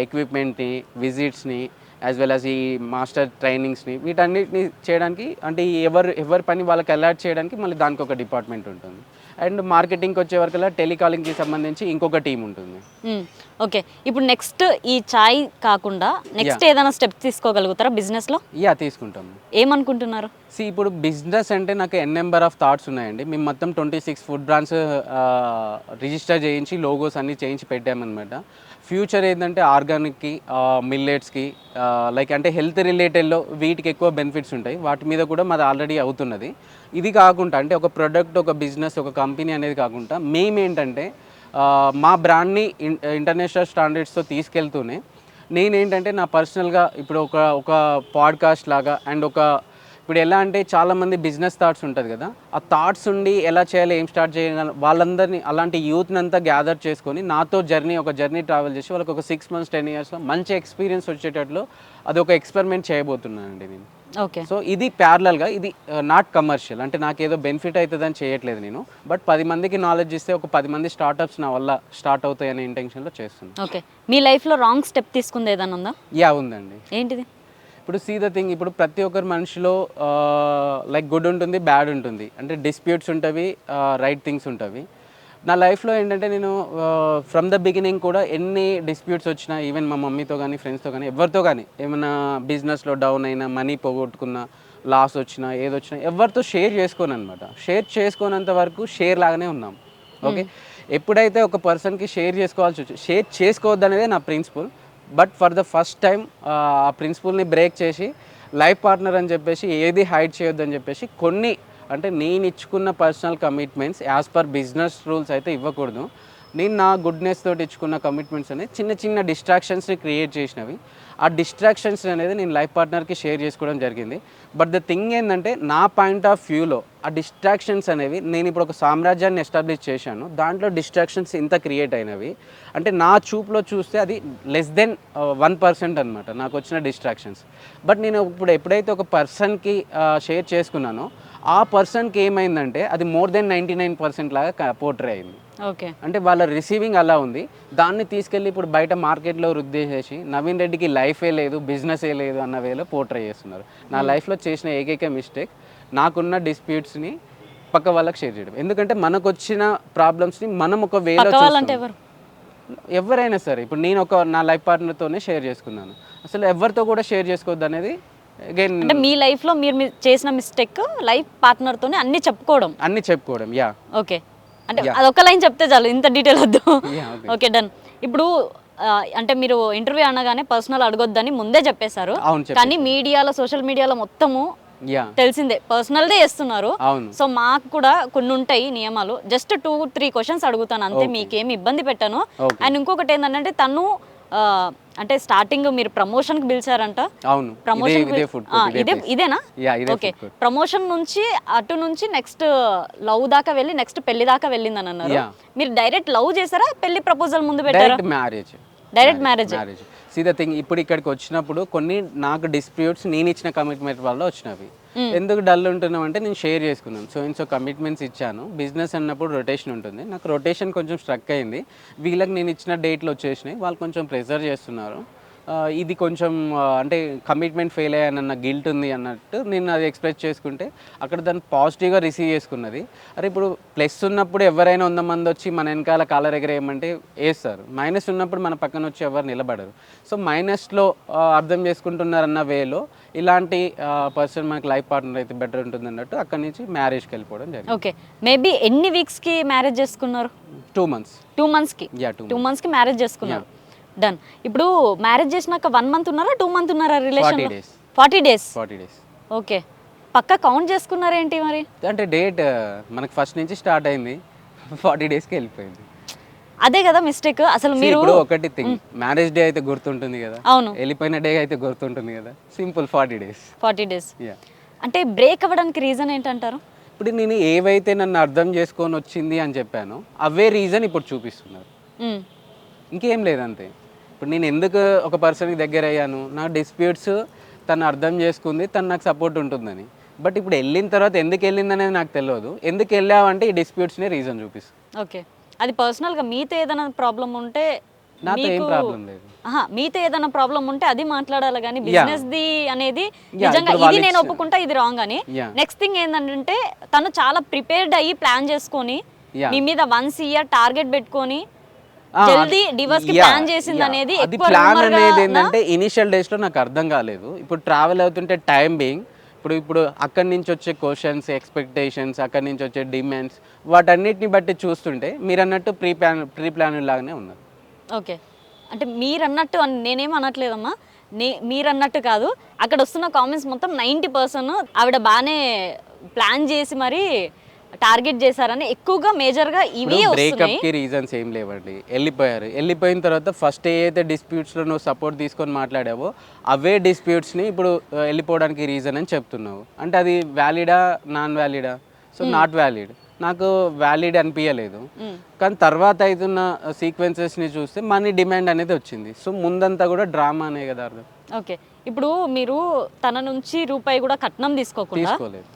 ఎక్విప్మెంట్ని విజిట్స్ని యాజ్ వెల్ యాజ్ ఈ మాస్టర్ ట్రైనింగ్స్ని వీటన్నిటిని చేయడానికి అంటే ఎవరు ఎవరి పని వాళ్ళకి అలర్ట్ చేయడానికి మళ్ళీ దానికి ఒక డిపార్ట్మెంట్ ఉంటుంది. అండ్ మార్కెటింగ్కి వచ్చే వరకల్లా టెలికాలింగ్కి సంబంధించి ఇంకొక టీం ఉంటుంది. ఓకే. ఇప్పుడు నెక్స్ట్ ఈ చాయ్ కాకుండా నెక్స్ట్ ఏదైనా స్టెప్ తీసుకోగలుగుతారా బిజినెస్లో యా తీసుకుంటాము. ఏమనుకుంటున్నారు? సి ఇప్పుడు బిజినెస్ అంటే నాకు ఎన్ నెంబర్ ఆఫ్ థాట్స్ ఉన్నాయండి. మేము మొత్తం twenty six food brands register చేయించి లోగోస్ అన్నీ చేయించి పెట్టామన్నమాట. ఫ్యూచర్ ఏంటంటే ఆర్గానిక్కి మిల్లెట్స్కి లైక్ అంటే హెల్త్ రిలేటెడ్లో వీటికి ఎక్కువ బెనిఫిట్స్ ఉంటాయి. వాటి మీద కూడా మాది ఆల్రెడీ అవుతున్నది. ఇది కాకుండా అంటే ఒక ప్రొడక్ట్ ఒక బిజినెస్ ఒక కంపెనీ అనేది కాకుండా మేమేంటంటే uh, మా బ్రాండ్ని ఇంటర్నేషనల్ స్టాండర్డ్స్తో తీసుకెళ్తూనే నేనేంటంటే నా పర్సనల్గా ఇప్పుడు ఒక ఒక పాడ్కాస్ట్ లాగా అండ్ ఒక ఇప్పుడు ఎలా అంటే చాలామంది బిజినెస్ థాట్స్ ఉంటుంది కదా. ఆ థాట్స్ ఉండి ఎలా చేయాలి ఏం స్టార్ట్ చేయాలి వాళ్ళందరినీ అలాంటి యూత్ని అంతా గ్యాదర్ చేసుకొని నాతో జర్నీ ఒక జర్నీ ట్రావెల్ చేసి వాళ్ళకి ఒక సిక్స్ మంత్స్ టెన్ ఇయర్స్లో మంచి ఎక్స్పీరియన్స్ వచ్చేటట్లు అది ఒక ఎక్స్పెరిమెంట్ చేయబోతున్నానండి నేను. ఓకే. సో ఇది ప్యారలల్గా ఇది నాట్ కమర్షియల్ అంటే నాకు ఏదో బెనిఫిట్ అవుతుందని చేయట్లేదు నేను. బట్ పది మందికి నాలెడ్జ్ ఇస్తే ఒక పది మంది స్టార్టప్స్ నా వల్ల స్టార్ట్ అవుతాయనే ఇంటెన్షన్లో చేస్తున్నాను. ఓకే. మీ లైఫ్లో రాంగ్ స్టెప్ తీసుకుంది ఏదైనా ఉందా? యా ఉందండి. ఏంటిది? ఇప్పుడు సీ ద థింగ్ ఇప్పుడు ప్రతి ఒక్కరి మనిషిలో లైక్ గుడ్ ఉంటుంది బ్యాడ్ ఉంటుంది. అంటే డిస్ప్యూట్స్ ఉంటవి రైట్ థింగ్స్ ఉంటవి. నా లైఫ్లో ఏంటంటే నేను ఫ్రమ్ ద బిగినింగ్ కూడా ఎన్ని డిస్ప్యూట్స్ వచ్చినా ఈవెన్ మా మమ్మీతో కానీ ఫ్రెండ్స్తో కానీ ఎవరితో కానీ ఏమైనా బిజినెస్లో డౌన్ అయినా మనీ పోగొట్టుకున్నా లాస్ వచ్చినా ఏదొచ్చినా ఎవరితో షేర్ చేసుకోను అనమాట షేర్ చేసుకోనంత వరకు షేర్ లాగానే ఉన్నాం. ఓకే ఎప్పుడైతే ఒక పర్సన్కి షేర్ చేసుకోవాల్సి వచ్చి షేర్ చేసుకోవద్దు అనేదే నా principle but for the first time ఆ ప్రిన్సిపల్ని బ్రేక్ చేసి లైఫ్ పార్ట్నర్ అని చెప్పేసి ఏది హైడ్ చేయొద్దు అని చెప్పేసి కొన్ని అంటే నేను ఇచ్చుకున్న personal commitments as per business rules అయితే ఇవ్వకూడదు. నేను నా గుడ్నెస్ తోటి ఇచ్చుకున్న కమిట్మెంట్స్ అనేది చిన్న చిన్న డిస్ట్రాక్షన్స్ని క్రియేట్ చేసినవి. ఆ డిస్ట్రాక్షన్స్ అనేది నేను లైఫ్ పార్ట్నర్కి షేర్ చేసుకోవడం జరిగింది. బట్ ద థింగ్ ఏంటంటే నా పాయింట్ ఆఫ్ వ్యూలో ఆ డిస్ట్రాక్షన్స్ అనేవి నేను ఇప్పుడు ఒక సామ్రాజ్యాన్ని ఎస్టాబ్లిష్ చేశాను. దాంట్లో డిస్ట్రాక్షన్స్ ఇంత క్రియేట్ అయినవి. అంటే నా చూపులో చూస్తే అది లెస్ దెన్ వన్ పర్సెంట్ అనమాట నాకు వచ్చిన డిస్ట్రాక్షన్స్ బట్ నేను ఇప్పుడు ఎప్పుడైతే ఒక పర్సన్కి షేర్ uh, చేసుకున్నానో ఆ పర్సన్కి ఏమైందంటే అది more than ninety nine percent లాగా పోర్ట్రే అయింది. ఓకే. అంటే వాళ్ళ రిసీవింగ్ అలా ఉంది. దాన్ని తీసుకెళ్ళి ఇప్పుడు బయట మార్కెట్లో వృద్ధి చేసి నవీన్ రెడ్డికి లైఫే లేదు బిజినెసే లేదు అన్న వేలో పోర్ట్రే చేస్తున్నారు. నా లైఫ్లో చేసిన ఏకైక మిస్టేక్ నాకున్న డిస్ప్యూట్స్ని పక్క వాళ్ళకి షేర్ చేయడం. ఎందుకంటే మనకు వచ్చిన ప్రాబ్లమ్స్ని మనం ఒక వేలో ఎవరైనా సరే ఇప్పుడు నేను ఒక నా లైఫ్ పార్ట్నర్తోనే షేర్ చేసుకున్నాను. అసలు ఎవరితో కూడా షేర్ చేసుకోవద్దు అనేది అంటే మీ లైఫ్లో మీరు చేసిన మిస్టేక్ లైఫ్ పార్ట్నర్తోనే అన్ని చెప్పుకోవడం. అన్ని చెప్పుకోవడం యా ఓకే. అంటే అదొక లైన్ చెప్తే చాలు ఇంత డీటెయిల్ వద్దు. Okay done. ఇప్పుడు అంటే మీరు ఇంటర్వ్యూ అనగానే పర్సనల్ అడగొద్దని ముందే చెప్పేశారు. కానీ మీడియాలో సోషల్ మీడియాలో మొత్తము తెలిసిందే. పర్సనల్దే చేస్తున్నారు. అవును. సో మాకు కూడా కొన్ని ఉంటాయి నియమాలు. జస్ట్ టూ త్రీ క్వశ్చన్స్ అడుగుతాను అంతే మీకేమి ఇబ్బంది పెట్టాను. అండ్ ఇంకొకటి ఏంటంటే తను అంటే స్టార్టింగ్ మీరు ప్రమోషన్కి పిలిచారంట? అవును ప్రమోషన్ ఇదే ఇదేనా? ఓకే ప్రమోషన్ నుంచి అటు నుంచి నెక్స్ట్ లవ్ దాకా వెళ్ళి నెక్స్ట్ పెళ్ళి దాకా వెళ్ళిందని అన్నారు. Yeah. మీరు డైరెక్ట్ లవ్ చేశారా? పెళ్ళి ప్రపోజల్ ముందు పెట్టారా? Direct marriage direct marriage marriage see thing ఇప్పుడు ఇక్కడికి వచ్చినప్పుడు కొన్ని నాకు డిస్ప్యూట్స్ నేను ఇచ్చిన కమిట్మెంట్ వల్ల వచ్చినవి. Mm. ఎందుకు డల్ ఉంటున్నాం అంటే నేను షేర్ చేసుకున్నాను. సో సో కమిట్మెంట్స్ ఇచ్చాను. బిజినెస్ అన్నప్పుడు రొటేషన్ ఉంటుంది. నాకు రొటేషన్ కొంచెం స్ట్రక్ అయింది. వీళ్ళకి నేను ఇచ్చిన డేట్లు వచ్చేసినాయి. వాళ్ళు కొంచెం ప్రెజర్ చేస్తున్నారు. ఇది కొంచెం అంటే కమిట్మెంట్ ఫెయిల్ అయ్యానన్న గిల్ట్ ఉంది అన్నట్టు నేను అది ఎక్స్ప్రెస్ చేసుకుంటే అక్కడ దాన్ని పాజిటివ్గా రిసీవ్ చేసుకున్నది. అరే ఇప్పుడు ప్లస్ ఉన్నప్పుడు ఎవరైనా వంద మంది వచ్చి మన వెనకాల కాలర్ ఎగరేయమంటే వేస్తారు మైనస్ ఉన్నప్పుడు మన పక్కన వచ్చి ఎవరు నిలబడరు. సో మైనస్లో అర్థం చేసుకుంటున్నారన్న వేలో ఇలాంటి పర్సన్ మనకి లైఫ్ పార్ట్నర్ అయితే బెటర్ ఉంటుంది అన్నట్టు అక్కడి నుంచి మ్యారేజ్కి వెళ్ళిపోవడం జరిగింది. ఓకే మేబీ ఎన్ని వీక్స్కి మ్యారేజ్ చేసుకున్నారు? టూ మంత్స్ టూ మంత్స్కి? యా టూ టూ మంత్స్కి మ్యారేజ్ చేసుకున్నారు. డన్ ఇప్పుడు మ్యారేజ్ చేసినాక వన్ మంత్ ఉన్నారా టూ మంత్ ఉన్నారా relation. Forty days forty days okay పక్క కౌంట్ చేసుకున్నారేంటి మరి? అంటే డేట్ మనకి ఫస్ట్ నుంచి స్టార్ట్ అయింది. <laughs> ఫార్టీ డేస్కి వెళ్ళిపోయింది. అదే కదా మిస్టేక్. అసలు మీరు ఇప్పుడు ఒకటి థింగ్ మ్యారేజ్ డే అయితే గుర్తుంటుంది కదా? అవును. వెళ్ళిపోయిన డే అయితే గుర్తుంటుంది కదా? Simple forty days forty days అంటే బ్రేక్ అవ్వడానికి రీజన్ ఏంటంటారు? ఇప్పుడు నేను ఏవైతే నన్ను అర్థం చేసుకొని వచ్చింది అని చెప్పానో అవే రీజన్ ఇప్పుడు చూపిస్తున్నారు. ఇంకేం లేదంతే. ఇప్పుడు నేను ఎందుకు ఒక పర్సన్కి దగ్గర అయ్యాను? నా డిస్ప్యూట్స్ తను అర్థం చేసుకుంది తను నాకు సపోర్ట్ ఉంటుందని. బట్ ఇప్పుడు వెళ్ళిన తర్వాత ఎందుకు వెళ్ళింది అనేది నాకు తెలియదు. ఎందుకు వెళ్ళావంటే ఈ డిస్ప్యూట్స్నే రీజన్ చూపిస్తుంది. ఓకే అది పర్సనల్గా మీతో ఏదైనా ప్రాబ్లం ఉంటే నాతో ఏం మీకు- ప్రాబ్లం లేదు ఆహా, మీతో ఏదైనా ప్రాబ్లం ఉంటే అది మాట్లాడాలి కానీ బిజినెస్ ది అనేది నిజంగా ఇప్పుడు ఇది వాళ్ళు నేను ఒప్పుకుంటా ఇది రాంగ్ అని Yeah. నెక్స్ట్ థింగ్ ఏంటంటే తను చాలా ప్రిపేర్డ్ అయ్యి ప్లాన్ చేసుకొని Yeah. మీ మీద వన్స్ ఇయర్ టార్గెట్ పెట్టుకొని ఆ, జల్దీ అది- డివోర్స్కి yeah, ప్లాన్ చేసింది yeah. అనేది అది ఎక్కువ ప్లాన్గా అనేది నా- ఏంటంటే ఇనిషియల్ డేస్లో నాకు అర్థం కాలేదు ఇప్పుడు ట్రావెల్ అవుతుంటే టైం బీయింగ్ ఇప్పుడు ఇప్పుడు అక్కడి నుంచి వచ్చే క్వశ్చన్స్ ఎక్స్పెక్టేషన్స్ అక్కడి నుంచి వచ్చే డిమాండ్స్ వాటన్నిటిని బట్టి చూస్తుంటే మీరు అన్నట్టు ప్రీ ప్లాన్ ప్రీ ప్లాన్ లాగానే ఉన్నారు. ఓకే. అంటే మీరు అన్నట్టు నేనేం అనట్లేదమ్మా. నే మీరు అన్నట్టు కాదు. అక్కడ వస్తున్న కామెంట్స్ మొత్తం నైంటీ పర్సెంట్ ఆవిడ బాగానే ప్లాన్ చేసి మరి టార్గెట్ చేశారని ఎక్కువగా మేజర్గా ఇవి బ్రేకప్కి రీజన్స్ ఏం లేవండి. వెళ్ళిపోయారు. వెళ్ళిపోయిన తర్వాత ఫస్ట్ ఏ అయితే disputes లో నువ్వు సపోర్ట్ తీసుకొని మాట్లాడావో అవే disputes ని ఇప్పుడు వెళ్ళిపోవడానికి రీజన్ అని చెప్తున్నావు. అంటే అది వ్యాలిడా నాన్ వ్యాలిడా? So not valid. నాకు వ్యాలిడ్ అనిపించలేదు కానీ తర్వాత అవుతున్న సీక్వెన్సెస్ని చూస్తే మనీ డిమాండ్ అనేది వచ్చింది. సో ముందంతా కూడా డ్రామా అనే కదా అర్థం. ఓకే. ఇప్పుడు మీరు తన నుంచి రూపాయి కూడా కట్నం తీసుకోకుండా తీసుకోలేదు.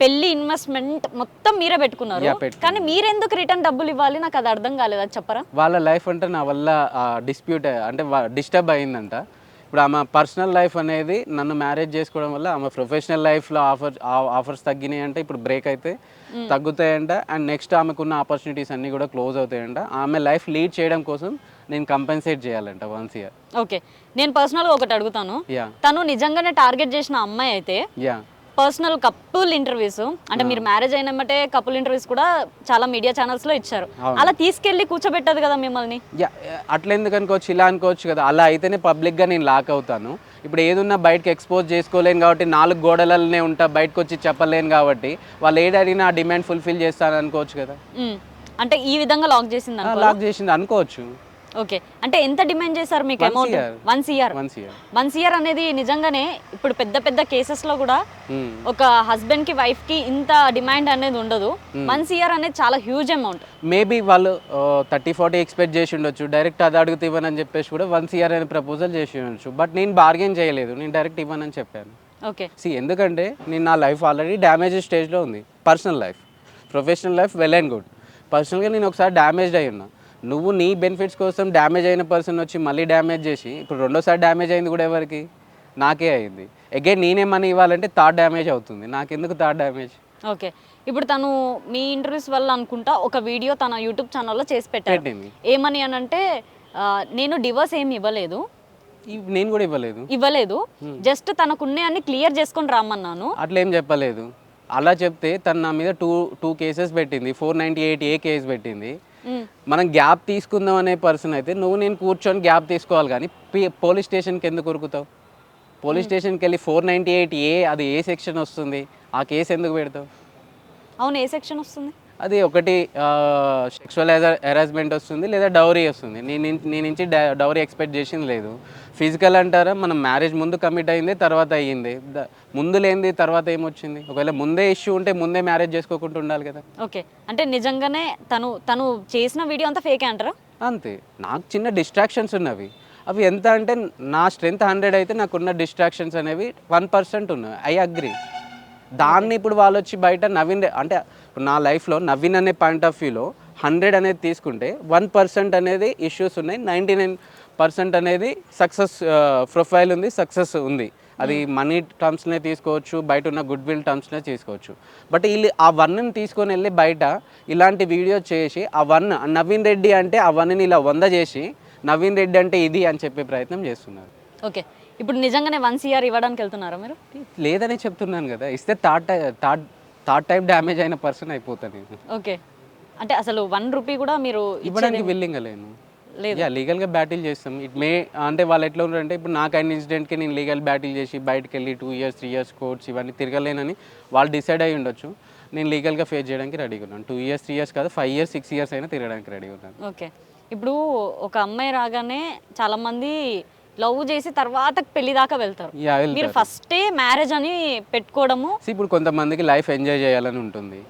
పెళ్ళి ఇన్వెస్ట్మెంట్ మొత్తం మీరే పెట్టుకున్నారు. కానీ మీరెందుకు రిటర్న్ డబ్బులు ఇవ్వాలి? నాకు అది అర్థం కాలేదు? అది చెప్పరా? వాళ్ళ లైఫ్ అంటే నా వల్ల డిస్ప్యూట్ అంటే డిస్టర్బ్ అయిందంట. ఇప్పుడు ఆమె పర్సనల్ లైఫ్ అనేది నన్ను మ్యారేజ్ చేసుకోవడం వల్ల ఆమె ప్రొఫెషనల్ లైఫ్లో ఆఫర్ ఆఫర్స్ తగ్గినాయి అంటే ఇప్పుడు బ్రేక్ అయితే తగ్గుతాయంట. అండ్ నెక్స్ట్ ఆమెకున్న ఆపర్చునిటీస్ అన్నీ కూడా క్లోజ్ అవుతాయంట. ఆమె లైఫ్ లీడ్ చేయడం కోసం నేను కంపెన్సేట్ చేయాలంట వన్స్ ఇయర్ ఓకే నేను పర్సనల్గా ఒకటి అడుగుతాను. తను నిజంగానే టార్గెట్ చేసిన అమ్మాయి అయితే యా పర్సనల్ కపుల్ ఇంటర్వ్యూస్. అంటే మీరు మ్యారేజ్ అయినమ్మటే కపుల్ ఇంటర్వ్యూస్ కూడా చాలా మీడియా ఛానల్స్లో ఇచ్చారు. అలా తీసుకెళ్ళి కూర్చోబెట్టదు కదా మిమ్మల్ని? అట్లా ఎందుకు అనుకోవచ్చు ఇలా అనుకోవచ్చు కదా. అలా అయితేనే పబ్లిక్గా నేను లాక్ అవుతాను. ఇప్పుడు ఏదున్నా బయటకి ఎక్స్పోజ్ చేసుకోలేను కాబట్టి నాలుగు గోడలనే ఉంటా బయటకు వచ్చి చెప్పలేను కాబట్టి వాళ్ళు ఏది అడిగినా ఆ డిమాండ్ ఫుల్ఫిల్ చేస్తాను అనుకోవచ్చు కదా. అంటే ఈ విధంగా లాక్ చేసింది లాక్ చేసింది అనుకోవచ్చు. ఓకే. అంటే ఎంత డిమాండ్ చేశారు మీకు amount. Once year once year అనేది నిజంగానే ఇప్పుడు పెద్ద పెద్ద కేసెస్లో కూడా ఒక హస్బెండ్కి వైఫ్కి ఇంత డిమాండ్ అనేది ఉండదు. వన్స్ ఇయర్ అనేది చాలా హ్యూజ్ అమౌంట్ మేబీ వాళ్ళు థర్టీ ఫార్టీ ఎక్స్పెక్ట్ చేసి ఉండొచ్చు. డైరెక్ట్ అది అడుగుతూ ఇవ్వనని చెప్పేసి కూడా వన్స్ ఇయర్ అనే ప్రపోజల్ చేసి ఉండొచ్చు. బట్ నేను బార్గెన్ చేయలేదు. నేను డైరెక్ట్ ఇవ్వనని చెప్పాను. ఓకే. సి ఎందుకంటే నేను నా లైఫ్ ఆల్రెడీ డ్యామేజ్ స్టేజ్లో ఉంది. Personal life professional life well and good పర్సనల్గా నేను ఒకసారి డ్యామేజ్డ్ అయి ఉన్నా. నువ్వు నీ బెనిఫిట్స్ కోసం డ్యామేజ్ అయిన పర్సన్ వచ్చి మళ్ళీ డ్యామేజ్ చేసి ఇప్పుడు రెండోసారి డ్యామేజ్ అయింది కూడా ఎవరికి? నాకే అయింది. అగైన్ నేనే మనీ ఇవ్వాలంటే థర్డ్ డ్యామేజ్ అవుతుంది. నాకెందుకు థర్డ్ డ్యామేజ్ ఓకే. ఇప్పుడు తను మీ ఇంటర్వ్యూస్ వల్ల అనుకుంటా ఒక వీడియో తన యూట్యూబ్ ఛానల్లో చేసి పెట్టింది. ఏమని అని అంటే నేను డివోర్స్ ఏమి ఇవ్వలేదు. ఇవ్- నేను కూడా ఇవ్వలేదు. ఇవ్వలేదు. జస్ట్ తనకున్నాయన్ని క్లియర్ చేసుకొని రమ్మన్నాను. అట్లా ఏం చెప్పలేదు. అలా చెప్తే తను నా మీద టూ టూ కేసెస్ పెట్టింది. Four ninety eight A case పెట్టింది. మనం గ్యాప్ తీసుకుందాం అనే పర్సన్ అయితే నువ్వు నేను కూర్చొని గ్యాప్ తీసుకోవాలి కానీ పోలీస్ స్టేషన్కి ఎందుకు ఉరుకుతావు? పోలీస్ స్టేషన్కి వెళ్ళి ఫోర్ నైంటీ ఎయిట్ ఏ అది ఏ సెక్షన్ వస్తుంది? ఆ కేసు ఎందుకు పెడతావు? అవును ఏ సెక్షన్ వస్తుంది? అది ఒకటి సెక్షువల్ హెరాస్మెంట్ వస్తుంది లేదా డౌరీ వస్తుంది. నేను నేను నుంచి డౌరీ ఎక్స్పెక్ట్ చేసింది లేదు. ఫిజికల్ అంటారా మనం మ్యారేజ్ ముందు కమిట్ అయింది తర్వాత అయ్యింది. ముందు లేనిది తర్వాత ఏమొచ్చింది? ఒకవేళ ముందే ఇష్యూ ఉంటే ముందే మ్యారేజ్ చేసుకోకుండా ఉండాలి కదా. ఓకే. అంటే నిజంగానే తను తను చేసిన వీడియో అంతా ఫేకే అంటారా? అంతే. నాకు చిన్న డిస్ట్రాక్షన్స్ ఉన్నవి. అవి ఎంత అంటే నా స్ట్రెంత్ హండ్రెడ్ అయితే నాకున్న డిస్ట్రాక్షన్స్ అనేవి వన్ పర్సెంట్ ఉన్నాయి ఐ అగ్రి దాన్ని ఇప్పుడు వాళ్ళు వచ్చి బయట నవీన్ అంటే ఇప్పుడు నా లైఫ్లో నవీన్ అనే పాయింట్ ఆఫ్ వ్యూలో హండ్రెడ్ అనేది తీసుకుంటే వన్ పర్సెంట్ అనేది ఇష్యూస్ ఉన్నాయి నైంటీ నైన్ పర్సెంట్ అనేది సక్సెస్ ప్రొఫైల్ ఉంది సక్సెస్ ఉంది. అది మనీ టర్మ్స్నే తీసుకోవచ్చు బయట ఉన్న గుడ్ విల్ టర్మ్స్నే తీసుకోవచ్చు. బట్ వీళ్ళు ఆ వన్ని తీసుకొని వెళ్ళి బయట ఇలాంటి వీడియో చేసి ఆ వన్ నవీన్ రెడ్డి అంటే ఆ వన్ని ఇలా వంద చేసి నవీన్ రెడ్డి అంటే ఇది అని చెప్పే ప్రయత్నం చేస్తున్నారు. ఓకే. ఇప్పుడు నిజంగానే వన్ సిఆర్ ఇవ్వడానికి వెళ్తున్నారా మీరు? లేదని చెప్తున్నాను కదా. ఇస్తే third third third type damage అయిన పర్సన్ అయిపోతాను నేను. ఓకే. అంటే అసలు వన్ రూపీ కూడా మీరు ఇవ్వడానికి విల్లింగ్ లేను. లేదు. యా లీగల్గా బ్యాటిల్ చేస్తాం. ఇట్ మే అంటే వాళ్ళు ఎట్లా ఉన్నారంటే ఇప్పుడు నాకు అయిన ఇన్సిడెంట్కి నేను లీగల్ బ్యాటిల్ చేసి బయటకు వెళ్ళి two years three years courts ఇవన్నీ తిరగలేనని వాళ్ళు డిసైడ్ అయ్యి ఉండొచ్చు. నేను లీగల్గా ఫేస్ చేయడానికి రెడీగా ఉన్నాను. టూ ఇయర్స్ త్రీ ఇయర్స్ కాదు ఫైవ్ ఇయర్స్ సిక్స్ ఇయర్స్ అయినా తిరగడానికి రెడీగా ఉన్నాను. ఓకే. ఇప్పుడు ఒక అమ్మాయి రాగానే చాలా మంది లవ్ చేసి తర్వాత పెళ్ళి దాకా వెళ్తారు. మీరు ఫస్టే మ్యారేజ్ అని పెట్టుకోవడము. ఇప్పుడు కొంతమందికి లైఫ్ ఎంజాయ్ చేయాలని ఉంటుంది.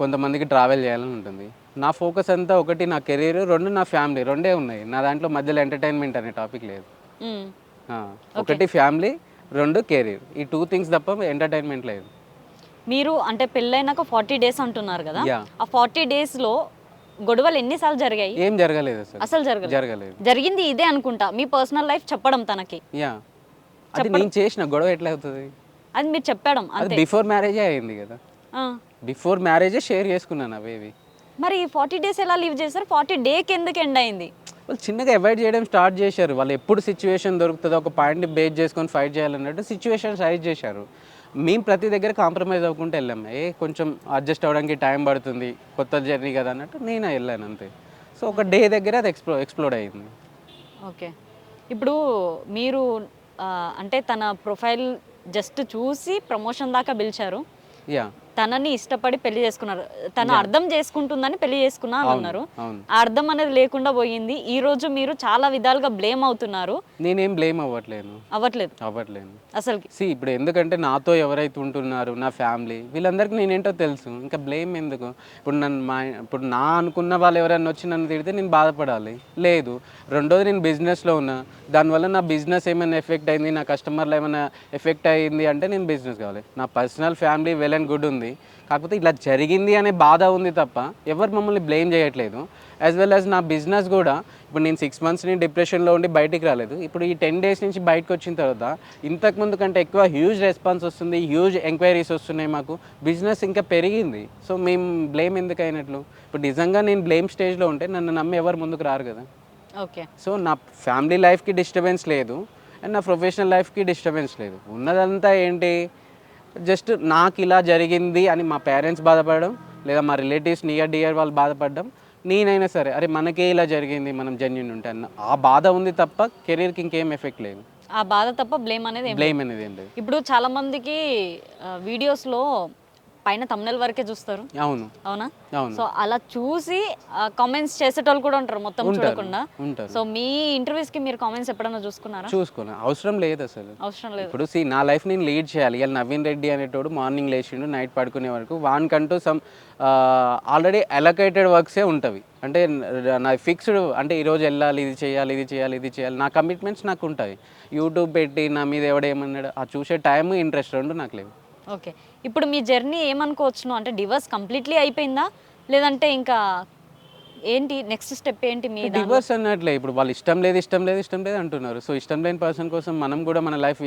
కొంతమందికి ట్రావెల్ చేయాలని ఉంటుంది. నా ఫోకస్ అంతా ఒకటి నా కెరీర్ రెండు నా ఫ్యామిలీ రెండే ఉన్నాయి. నా దాంట్లో మధ్యలో ఎంటర్టైన్మెంట్ అనే టాపిక్ లేదు. ఒకటి ఫ్యామిలీ రెండు కెరీర్. ఈ టూ థింగ్స్ తప్ప ఎంటర్టైన్మెంట్ లేదు. మీరు అంటే పెళ్ళైనాక ఫార్టీ డేస్ అంటున్నారు కదా. ఆ ఫార్టీ డేస్లో గొడవలు ఎన్నిసార్లు జరిగాయి? ఏం జరగలేదు అసలు అసలు జరగలేదు. జరగలేదు. జరిగింది ఇదే అనుకుంటా. మీ పర్సనల్ లైఫ్ చెప్పడం తనకి. యా. అది నేను చేసిన గొడవ ఎట్లా అవుతుంది? అది మీరు చెప్పడం అది బిఫోర్ మ్యారేజే అయింది కదా. ఆ. బిఫోర్ మ్యారేజే షేర్ చేసుకున్నాను అవేవి మరి ఫార్టీ డేస్ ఎలా లీవ్ చేశారు? ఫార్టీ డేకి ఎందుకు ఎండ్ అయింది? వాళ్ళు చిన్నగా అవాయిడ్ చేయడం స్టార్ట్ చేశారు. వాళ్ళు ఎప్పుడు సిచ్యువేషన్ దొరుకుతుందో ఒక పాయింట్ని బేస్ చేసుకొని ఫైట్ చేయాలన్నట్టు సిచ్యువేషన్ సైజ్ చేశారు. మేము ప్రతి దగ్గర కాంప్రమైజ్ అవ్వకుంటే వెళ్ళాము ఏ కొంచెం అడ్జస్ట్ అవ్వడానికి టైం పడుతుంది కొత్త జర్నీ కదా అన్నట్టు నేను వెళ్ళాను అంతే. సో ఒక డే దగ్గర అది ఎక్స్ప్లో ఎక్స్ప్లోడ్ అయ్యింది. ఓకే. ఇప్పుడు మీరు అంటే తన ప్రొఫైల్ జస్ట్ చూసి ప్రమోషన్ దాకా పిలిచారు. యా. తనని ఇష్టపడి పెళ్ళి చేసుకున్నారు. తను అర్థం చేసుకుంటుందని పెళ్ళి చేసుకున్నా అని అన్నారు. ఆ అర్థం అనేది లేకుండా పోయింది. ఈ రోజు మీరు చాలా విధాలుగా బ్లేమ్ అవుతున్నారు. నేనేం బ్లేమ్ అవ్వట్లేను. అవ్వట్లేదు. అవ్వట్లేను. అసలుకి. సి ఇప్పుడు ఎందుకంటే నాతో ఎవరైతే ఉంటున్నారు నా ఫ్యామిలీ వీళ్ళందరికీ నేనేంటో తెలుసు. ఇంకా బ్లేమ్ ఎందుకు? ఇప్పుడు నన్ను మా ఇప్పుడు నా అనుకున్న వాళ్ళు ఎవరైనా వచ్చి నన్ను తిడితే నేను బాధపడాలి. లేదు. రెండోది నేను బిజినెస్లో ఉన్నా. దానివల్ల నా బిజినెస్ ఏమైనా ఎఫెక్ట్ అయింది నా కస్టమర్లు ఏమైనా ఎఫెక్ట్ అయింది అంటే నేను బిజినెస్ కావాలి. నా personal family well and good ఉంది. కాకపోతే ఇలా జరిగింది అనే బాధ ఉంది తప్ప ఎవరు మమ్మల్ని బ్లేమ్ చేయట్లేదు. యాజ్ వెల్ యాజ్ నా బిజినెస్ కూడా ఇప్పుడు నేను సిక్స్ మంత్స్ నేను డిప్రెషన్లో ఉండి బయటికి రాలేదు. ఇప్పుడు ఈ టెన్ డేస్ నుంచి బయటకు వచ్చిన తర్వాత ఇంతకుముందు కంటే ఎక్కువ హ్యూజ్ రెస్పాన్స్ వస్తుంది హ్యూజ్ ఎంక్వైరీస్ వస్తున్నాయి మాకు. బిజినెస్ ఇంకా పెరిగింది. సో మేము బ్లేమ్ ఎందుకు అయినట్లు? ఇప్పుడు నిజంగా నేను బ్లేమ్ స్టేజ్లో ఉంటే నన్ను నమ్మి ఎవరు ముందుకు రారు కదా. ఓకే. సో నా ఫ్యామిలీ లైఫ్కి డిస్టర్బెన్స్ లేదు అండ్ నా ప్రొఫెషనల్ లైఫ్కి డిస్టర్బెన్స్ లేదు. ఉన్నదంతా ఏంటి? జస్ట్ నాకు ఇలా జరిగింది అని మా పేరెంట్స్ బాధపడడం లేదా మా రిలేటివ్స్ నియర్ డియర్ వాళ్ళు బాధపడడం నేనైనా సరే అరే మనకే ఇలా జరిగింది మనం జెన్యున్ ఉంటే అన్న. ఆ బాధ ఉంది తప్ప కెరీర్కి ఇంకేం ఎఫెక్ట్ లేదు. ఆ బాధ తప్ప బ్లేమ్ అనేది బ్లేమ్ అనేది ఏం లేదు. ఇప్పుడు చాలా మందికి వీడియోస్లో పైన తమ్నెల్ వరకే చూస్తారు. అవును. అవునా? అవును. సో అలా చూసి కామెంట్స్ చేసేటోళ్ళు కూడా ఉంటారు మొత్తం చూడకుండా. ఉంటారు. సో మీ ఇంటర్వ్యూస్కి మీరు కామెంట్స్ ఎప్పుడైనా చూసుకున్నారా? చూసుకోను అవసరం లేదు అసలు. అవసరం లేదు. ఇప్పుడు సి నా లైఫ్ నేను లీడ్ చేయాలి. ఇలా నవీన్ రెడ్డి అనేటోడు మార్నింగ్ లేచిండు నైట్ పడుకునే వరకు. వానికంటూ సమ్ ఆల్రెడీ అలొకేటెడ్ వర్క్సే ఉంటవి. అంటే నా ఫిక్స్డ్ అంటే ఈరోజు వెళ్ళాలి ఇది చేయాలి ఇది చేయాలి ఇది చేయాలి. నా కమిట్మెంట్స్ నాకు ఉంటాయి. యూట్యూబ్ పెట్టి నా మీద ఎవడేమన్నాడు ఆ చూసే టైం ఇంట్రెస్ట్ రెండు నాకు లేవు. ఓకే. ఇప్పుడు మీ జర్నీ ఏమనుకోవచ్చును? అంటే డివర్స్ కంప్లీట్లీ అయిపోయిందా? లేదంటే ఇంకా ఏంటి నెక్స్ట్ స్టెప్ ఏంటి మీ? డివర్స్ అన్నట్లే ఇప్పుడు వాళ్ళు ఇష్టం లేదు ఇష్టం లేదు ఇష్టం లేదు అంటున్నారు. సో ఇష్టం లేని పర్సన్ కోసం మనం కూడా మన లైఫ్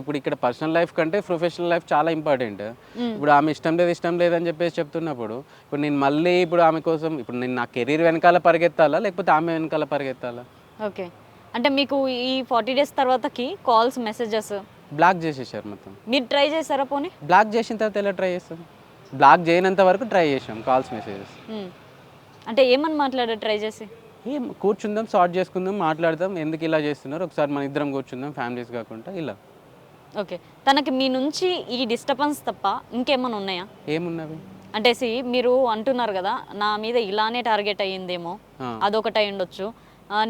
ఇప్పుడు ఇక్కడ పర్సనల్ లైఫ్ కంటే ప్రొఫెషనల్ లైఫ్ చాలా ఇంపార్టెంట్. ఇప్పుడు ఆమె ఇష్టం లేదు ఇష్టం లేదు అని చెప్పేసి చెప్తున్నప్పుడు ఇప్పుడు నేను మళ్ళీ ఇప్పుడు ఆమె కోసం ఇప్పుడు నేను నా కెరీర్ వెనకాల పరిగెత్తాలా? లేకపోతే ఆమె వెనకాల పరిగెత్తాలా? ఓకే. అంటే మీకు ఈ ఫార్టీ డేస్ తర్వాతకి కాల్స్ మెసేజెస్ బ్లాక్ చేసేసారు మొత్తం. మీరు ట్రై చేశారా పోనీ? బ్లాక్ చేసిన తర్వాత ఎలా ట్రై చేస్తాం బ్లాక్ చేయనంత వరకు ట్రై చేసాం కాల్స్ మెసేజెస్ మ్మ్. అంటే ఏమని మాట్లాడారు ట్రై చేసి? ఏం కూర్చుందాం సార్ట్ చేసుకుందాం మాట్లాడదాం ఎందుకు ఇలా చేస్తున్నారు? ఒకసారి మన ఇద్దరం కూర్చుందాం ఫ్యామిలీస్ కాకుండా ఇలా. ఓకే తనకి మీ నుంచి ఈ డిస్టర్బెన్స్ తప్ప ఇంకేమైనా ఉన్నాయా? ఏమున్నవి? అంటే మీరు అంటున్నారు కదా నా మీద ఇలానే టార్గెట్ అయ్యిందేమో ఆ. అదొకటి అయి ఉండొచ్చు.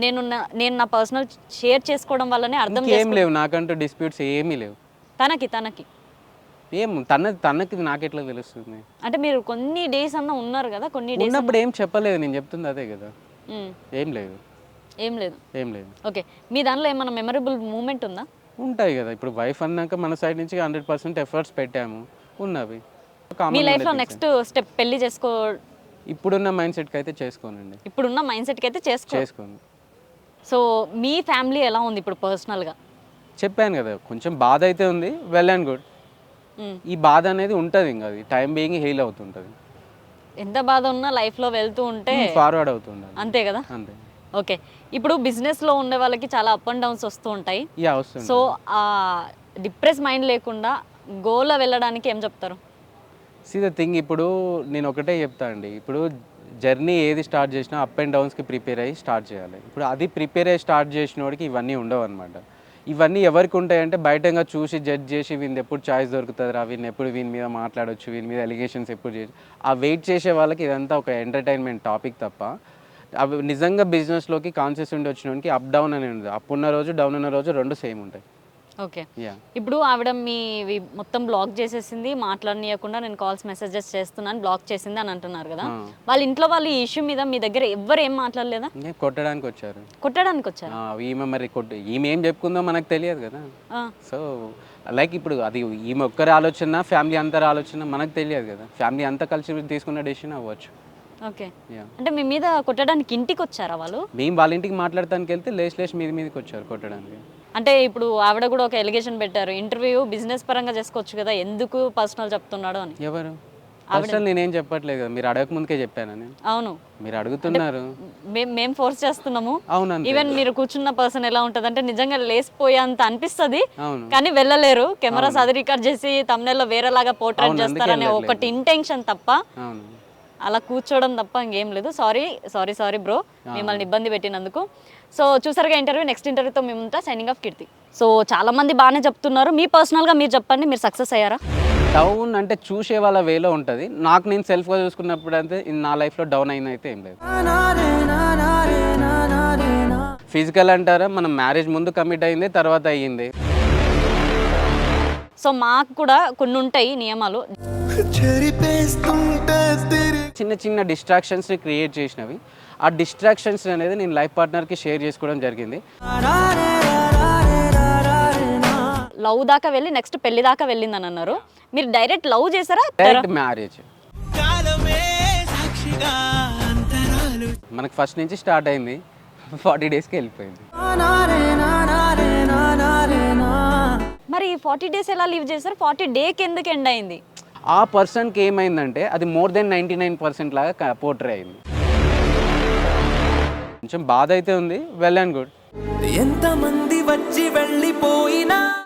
నేను నేను నా పర్సనల్ షేర్ చేసుకోవడం వల్లనే అర్థం చేసుకో లేవు నాకంటూ డిస్ప్యూట్స్ ఏమీ లేవు. తనకి తనకి. ఏం తన తనకి నాకెట్లా తెలుస్తుంది? అంటే మీరు కొన్ని డేస్ అన్న ఉన్నారు కదా కొన్ని డేస్ ఉన్నప్పుడు ఏం చెప్పలేదు నేను చెప్తుంది అదే కదా. ఏం లేదు. ఏం లేదు. ఏం లేదు. ఓకే. మీ దానిలో ఏమైనా మెమరబుల్ మూమెంట్ ఉందా? ఉంటాయి కదా. ఇప్పుడు వైఫ్ అన్నాక మన సైడ్ నుంచి హండ్రెడ్ పర్సెంట్ ఎఫర్ట్స్ పెట్టాము. ఉన్నవి. మీ లైఫ్లో నెక్స్ట్ స్టెప్ పెళ్ళి చేసుకో. ఇప్పుడున్న మైండ్ సెట్కి అయితే చేసుకోనండి. ఇప్పుడున్న మైండ్ సెట్కి అయితే చేసుకో. చేసుకోను. సో మీ ఫ్యామిలీ ఎలా ఉంది ఇప్పుడు పర్సనల్గా? చెప్పాను కదా కొంచెం బాధ అయితే ఉంది వెల్ అండ్ గుడ్. ఈ బాధ అనేది ఉంటుంది ఇంకా అది. టైం బీయింగ్ హీల్ అవుతుంటుంది. ఎంత బాధ ఉన్నా లైఫ్లో వెళ్తూ ఉంటే ఫార్వర్డ్ అవుతుండాలి అంతే కదా? అంతే. ఓకే. ఇప్పుడు బిజినెస్లో ఉండే వాళ్ళకి చాలా అప్ అండ్ డౌన్స్ వస్తూ ఉంటాయి. యా వస్తుంది సో ఆ డిప్రెస్ మైండ్ లేకుండా గోల్లో వెళ్ళడానికి ఏం చెప్తారు? సీ ద థింగ్ ఇప్పుడు నేను ఒకటే చెప్తా అండి. ఇప్పుడు జర్నీ ఏది స్టార్ట్ చేసినా అప్ అండ్ డౌన్స్కి ప్రిపేర్ అయ్యి స్టార్ట్ చేయాలి. ఇప్పుడు అది ప్రిపేర్ అయ్యి స్టార్ట్ చేసిన వాడికి ఇవన్నీ ఉండవు అనమాట ఇవన్నీ ఎవరికి ఉంటాయంటే బయటంగా చూసి జడ్జ్ చేసి వీని ఎప్పుడు చాయిస్ దొరుకుతుందిరా వీని ఎప్పుడు వీని మీద మాట్లాడొచ్చు వీని మీద ఎలిగేషన్స్ ఎప్పుడు చేసి ఆ వెయిట్ చేసే వాళ్ళకి ఇదంతా ఒక ఎంటర్టైన్మెంట్ టాపిక్ తప్ప అవి నిజంగా బిజినెస్లోకి కాన్షియస్ ఉండి వచ్చినోనికి అప్ డౌన్ అనేది ఉంది అప్ ఉన్న రోజు డౌన్ ఉన్న రోజు రెండు సేమ్ ఉంటాయి. ఓకే యా ఇప్పుడు ఆవిడ మీ మొత్తం బ్లాక్ చేసేసింది మాట్లాడనీయకుండా నేను కాల్స్ మెసేజెస్ చేస్తున్నాను బ్లాక్ చేసింది అని అంటున్నారు కదా. వాళ్ళ ఇంట్లో వాళ్ళు ఈ ఇష్యూ మీద మీ దగ్గర ఎవ్వరు ఏం మాట్లాడలేదా? కొట్టడానికి వచ్చారు. కొట్టడానికి వచ్చారు? ఈమె మరి కొట్టు ఈమె ఏం చెప్పుకుందో మనకు తెలియదు కదా. సో లైక్ ఇప్పుడు అది ఈమె ఒక్కరి ఆలోచన ఫ్యామిలీ అందరి ఆలోచన మనకు తెలియదు కదా. ఫ్యామిలీ అంతా కలిసి తీసుకున్న డెసిషన్ అవ్వచ్చు. ఓకే. అంటే మీ మీద కొట్టడానికి ఇంటికి వచ్చారా వాళ్ళు? మేము వాళ్ళ ఇంటికి మాట్లాడటానికి వెళ్తే లేచి లేచి మీది మీదకి వచ్చారు కొట్టడానికి. అంటే ఇప్పుడు ఆవిడ కూడా ఒక ఎలిగేషన్ పెట్టారు. ఇంటర్వ్యూ బిజినెస్ పరంగా చేసుకోవచ్చు కదా ఎందుకు పర్సనల్ చెప్తున్నాడు అని? ఎవరు? అసలు నేనేం చెప్పట్లేదు కదా మీరు అడగక ముందుకే చెప్పాను నేను? అవును. మీరు అడుగుతున్నారు. మేము ఫోర్స్ చేస్తున్నాము. అవునంతే. ఈవెన్ మీరు కూర్చున్న పర్సన్ ఎలా ఉంటుంది అంటే నిజంగా లేసిపోయేంత అనిపిస్తుంది. అవును. కానీ వెళ్ళలేరు. కెమెరాస్ అది రికార్డ్ చేసి తమిళలో వేరేలాగా పోర్ట్రేట్ అవును, చేస్తారనే. ఒకటి ఇంటెన్షన్ తప్ప అవును. అలా కూర్చోవడం తప్ప ఇంకేం లేదు. సారీ సారీ సారీ బ్రో మిమ్మల్ని ఇబ్బంది పెట్టినందుకు. సో చూసారుగా ఇంటర్వ్యూ నెక్స్ట్ ఇంటర్వ్యూతో మేము ఉంటా సైనింగ్ ఆఫ్ కీర్తి సో చాలా మంది బాగానే చెప్తున్నారు. మీ పర్సనల్గా మీరు చెప్పండి మీరు సక్సెస్ అయ్యారా? డౌన్ అంటే చూసే వాళ్ళ వేలో ఉంటుంది. నాకు నేను సెల్ఫ్గా చూసుకున్నప్పుడు అయితే నా లైఫ్లో డౌన్ అయింది అయితే ఏం లేదు. ఫిజికల్ అంటారా? మనం మ్యారేజ్ ముందు కమిట్ అయింది తర్వాత అయ్యింది. సో మాకు కూడా కొన్ని ఉంటాయి నియమాలు. చిన్న చిన్న డిస్ట్రాక్షన్స్ని క్రియేట్ చేసినవి. ఆ డిస్ట్రాక్షన్స్ అనేది నేను లైఫ్ పార్ట్నర్కి షేర్ చేసుకోవడం జరిగింది. లవ్ దాకా వెళ్ళి నెక్స్ట్ పెళ్ళి దాకా వెళ్ళిందని అన్నారు. మీరు డైరెక్ట్ లవ్ చేశారా? డైరెక్ట్ మ్యారేజ్ మనకు ఫస్ట్ నుంచి స్టార్ట్ అయింది. ఫార్టీ డేస్కి వెళ్ళిపోయింది. మరి ఫార్టీ డేస్ ఎలా లీవ్ చేశారు? ఫార్టీ డేకి ఎందుకు ఎండ్ అయింది? ఆ పర్సన్కి ఏమైందంటే అది more than ninety nine percent లాగా పోర్ట్రే అయింది. కొంచెం బాధ అయితే ఉంది వెల్ అండ్ గుడ్. ఎంతమంది వచ్చి వెళ్ళిపోయినా